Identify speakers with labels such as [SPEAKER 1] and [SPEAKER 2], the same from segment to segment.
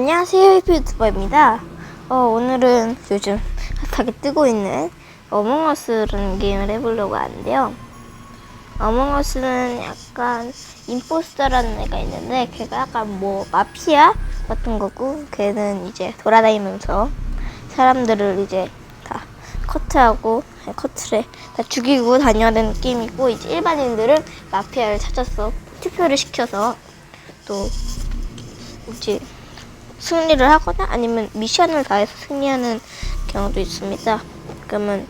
[SPEAKER 1] 안녕하세요, 히피 유튜버입니다. 어, 오늘은 요즘 핫하게 뜨고 있는 어몽어스라는 게임을 해보려고 하는데요. 어몽어스는 약간 임포스터라는 애가 있는데 걔가 약간 뭐 마피아 같은 거고 걔는 이제 돌아다니면서 사람들을 이제 다 커트하고 아니, 커트를 다 죽이고 다녀야 되는 게임이고 이제 일반인들은 마피아를 찾아서 투표를 시켜서 또 이제 승리를 하거나 아니면 미션을 다해서 승리하는 경우도 있습니다. 그러면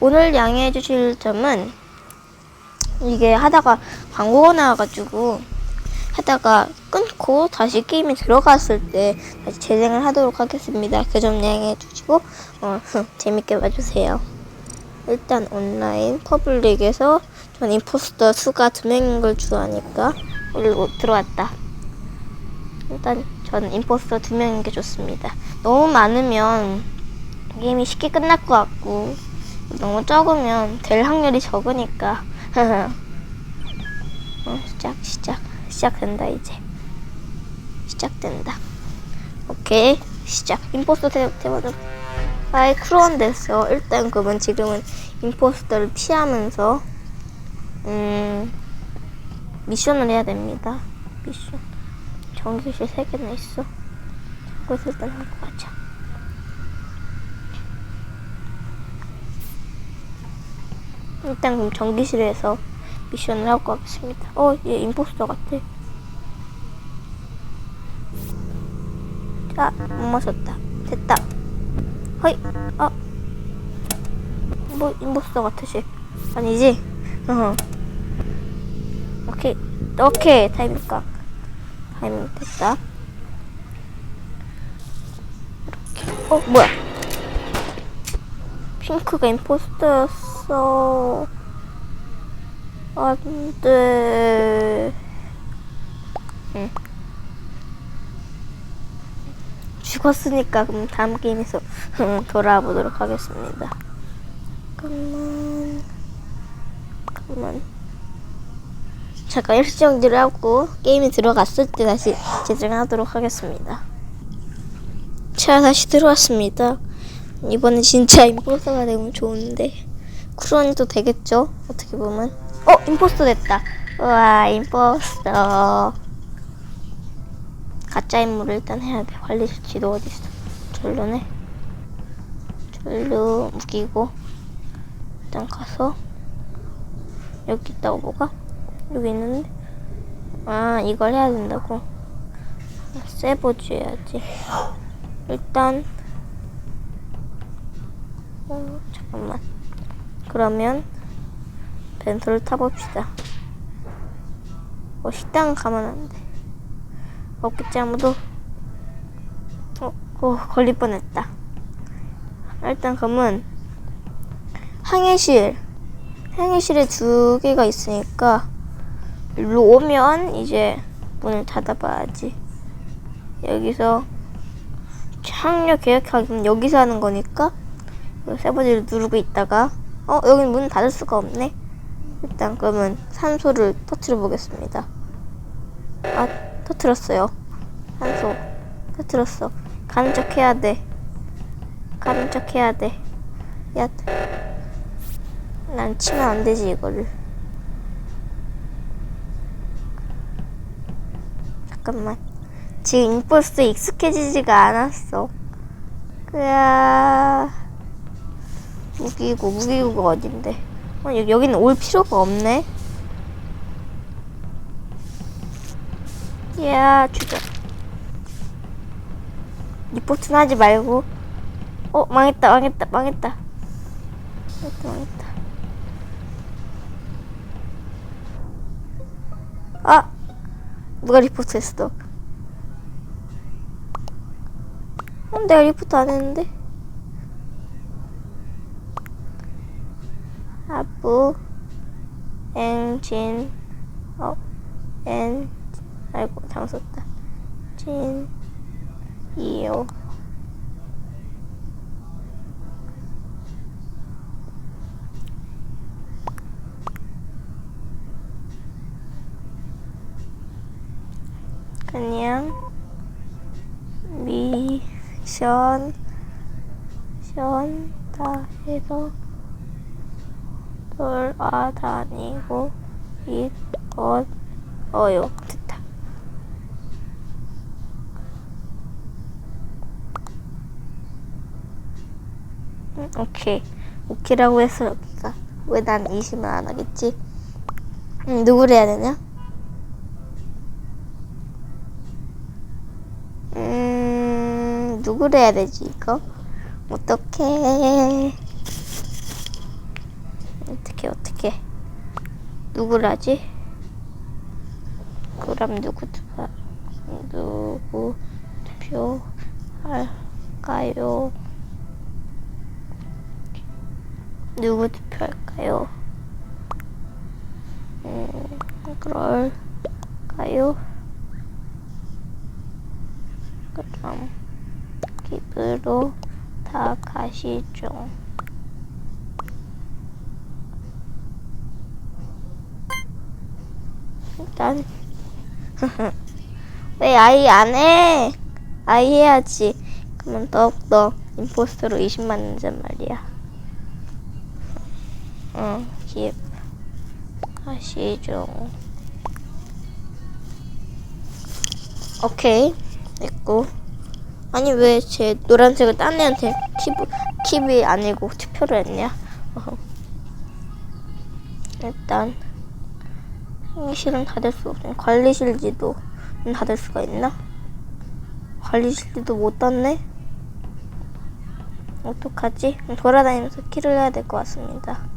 [SPEAKER 1] 오늘 양해해 주실 점은 이게 하다가 광고가 나와가지고 하다가 끊고 다시 게임에 들어갔을 때 다시 재생을 하도록 하겠습니다. 그 점 양해해 주시고 어, 재밌게 봐주세요. 일단 온라인 퍼블릭에서 전 임포스터 수가 두 명인 걸 좋아하니까 올리고 들어왔다. 일단 저는 임포스터 두 명인 게 좋습니다. 너무 많으면 게임이 쉽게 끝날 것 같고 너무 적으면 될 확률이 적으니까. 어, 시작 시작. 시작된다 이제. 시작된다. 오케이 시작. 임포스터 대, 대마다 아이 크로원 됐어. 일단 그러면 지금은 임포스터를 피하면서 음 미션을 해야 됩니다. 미션 전기실 세 개나 있어. 그래서 일단 하고 가자. 일단 그럼 전기실에서 미션을 하고 가겠습니다. 어, 얘 임포스터 같아. 자, 못 마셨다. 됐다. 허이, 아. 뭐, 임포스터 같으시. 아니지? 오케이. 오케이. 타이밍 각. 타이밍 됐다. 이렇게. 어, 뭐야? 핑크가 임포스터였어. 안 돼. 응. 죽었으니까 그럼 다음 게임에서 돌아와 보도록 하겠습니다. 잠깐만. 잠깐만. 잠깐 일정지를 하고 게임에 들어갔을 때 다시 재생하도록 하겠습니다. 자 다시 들어왔습니다. 이번엔 진짜 임포스터가 되면 좋은데 쿠런이도 되겠죠? 어떻게 보면 어 임포스터 됐다. 우와 임포스터 가짜 인물을 일단 해야 돼. 관리 수치도 어디 있어? 절로네. 절로 무기고 일단 가서 여기 있다고 뭐가? 여기 있는데? 아 이걸 해야 된다고? 세보지 해야지. 일단 어, 잠깐만. 그러면 벤토를 타봅시다. 어 식당 가면 안돼. 없겠지 아무도? 어, 어 걸릴 뻔했다. 일단 그러면 항해실. 항해실에 두 개가 있으니까 일로 오면 이제 문을 닫아봐야지. 여기서 착륙 계획하기는 여기서 하는 거니까 세 번째를 누르고 있다가 어 여긴 문 닫을 수가 없네. 일단 그러면 산소를 터트려 보겠습니다. 아 터트렸어요. 산소 터트렸어. 가는 척 해야 돼. 가는 척 해야 돼. 야, 난 치면 안 되지 이거를. 잠깐만. 지금 임포스트 익숙해지지가 않았어. 그야 무기고 무기고가 어딘데? 어, 여기, 여기는 올 필요가 없네. 야 죽여. 리포트는 하지 말고. 어 망했다 망했다 망했다. 망했다 망했다. 아 누가 리포트 했어? 어, 내가 리포트 안 했는데? 아부 엔진 어, 엔 아이고 잘못 썼다 진 이요 그냥 미션 션다 해서 돌아다니고 있어요. 음, 오케이. 오케이라고 여기가. 왜난 20은 안 하겠지? 음, 누구를 해야 되냐? 누구를 해야 되지, 이거? 어떡해. 어떻게, 어떻게. 누구를 하지? 그럼 누구 투표, 누구 투표 할까요? 누구 투표할까요? 음, 그럴까요? 그럼 집으로 다 가시죠. 일단 왜 아이 안 해? 아이 해야지. 그러면 더욱더 임포스터로 20만 원전 말이야. 응, 집 가시죠. 오케이, 됐고. 아니 왜 제 노란색을 딴 애한테 킵, 킵이 아니고 투표를 했냐? 일단 회의실은 닫을 수 없네. 관리실지도 닫을 수가 있나? 관리실도 못 닫네? 어떡하지? 돌아다니면서 키를 해야 될 것 같습니다.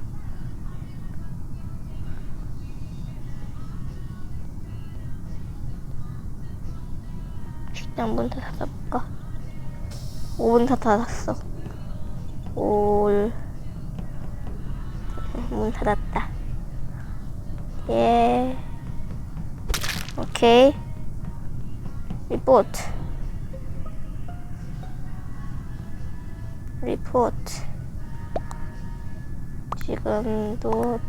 [SPEAKER 1] 식당 문 닫아볼까? 5분 다 닫았어. 올. 문 닫았다. 예. 오케이. 리포트. 리포트. 지금도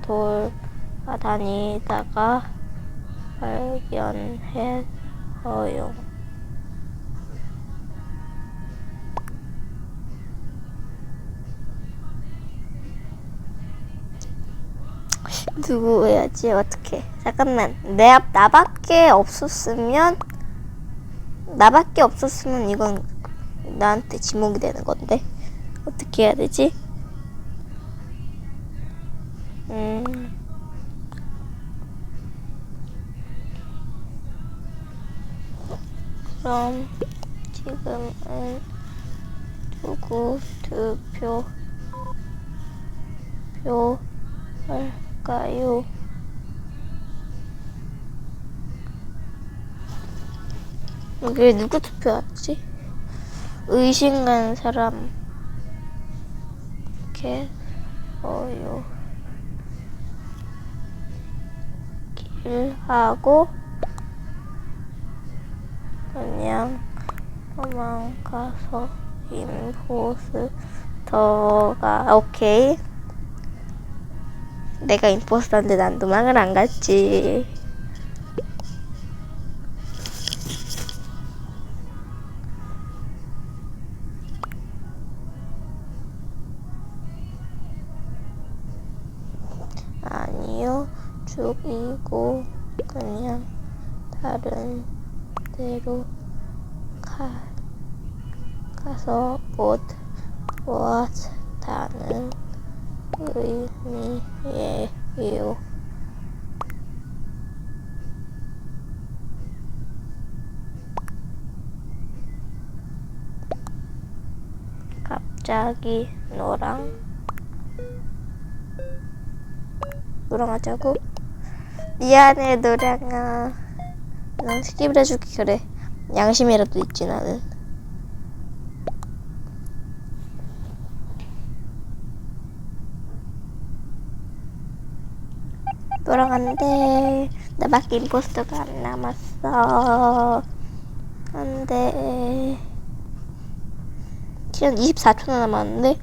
[SPEAKER 1] 돌아다니다가 발견했어요. 누구 해야지? 어떻게 잠깐만. 내 앞 나밖에 없었으면 나밖에 없었으면 이건 나한테 지목이 되는 건데? 어떻게 해야 되지? 음. 그럼 지금은 누구 투표 표 할까요? 여기 누구 투표하지? 의심간 사람 개어요 길하고 그냥 도망가서 임포스터가 오케이 내가 임포스터인데 난 도망을 안 갔지. 아니요, 죽이고 그냥 다른 데로 가, 가서 옷 모았다는 의미예요. 갑자기 너랑 노랑하자고? 미안해 노랑아 난 스킵을 해줄게 그래 양심이라도 있지 나는 돌아간대. 나밖에 임포스터가 안 남았어. 안 돼. 시간 24초나 남았는데?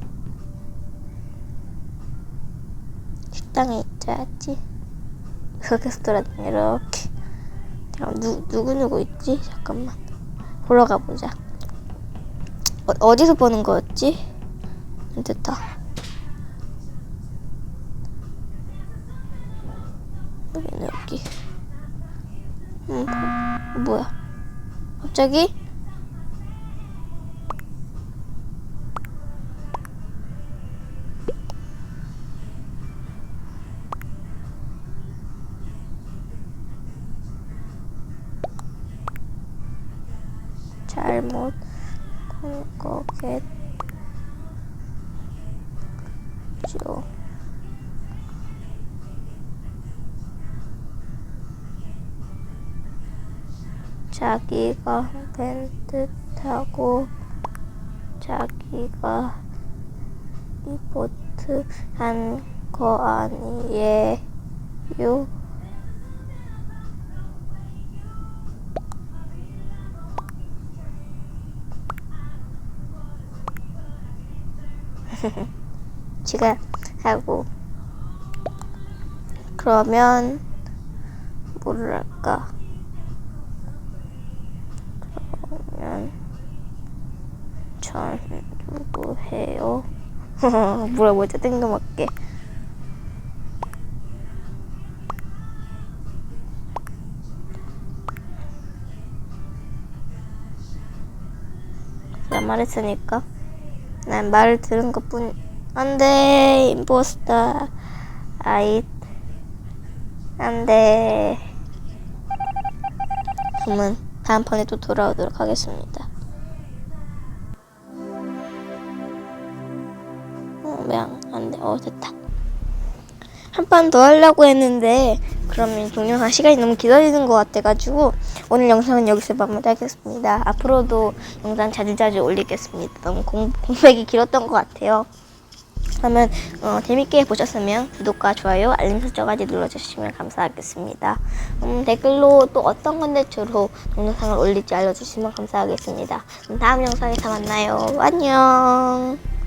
[SPEAKER 1] 식당에 있어야지. 돌아다니, 이렇게. 잠깐, 누, 누구누구 있지? 잠깐만. 보러 가보자. 어, 디서 보는 거였지? 됐다. 음, 뭐, 뭐야? 갑자기? 잘못 한 거겠죠. 자기가 된 듯하고 자기가 리포트 한 거 아니에요? 지가 하고 그러면 뭐를 할까? 그러면 전 누구해요? 물어보자 뜬금없게. 내가 말했으니까. 난 말을 들은 것뿐 안돼 임포스터. 아이 안돼. 그러면 다음 판에 또 돌아오도록 하겠습니다 왜안 안 돼 어 됐다 한 판 더 하려고 했는데 그러면 동영상 시간이 너무 기다리는 것 같아가지고 오늘 영상은 여기서 마무리하겠습니다. 앞으로도 영상 자주자주 올리겠습니다. 너무 공, 공백이 길었던 것 같아요. 그러면 어, 재밌게 보셨으면 구독과 좋아요, 알림 설정까지 눌러주시면 감사하겠습니다. 음, 댓글로 또 어떤 컨텐츠로 동영상을 올릴지 알려주시면 감사하겠습니다. 그럼 다음 영상에서 만나요. 안녕.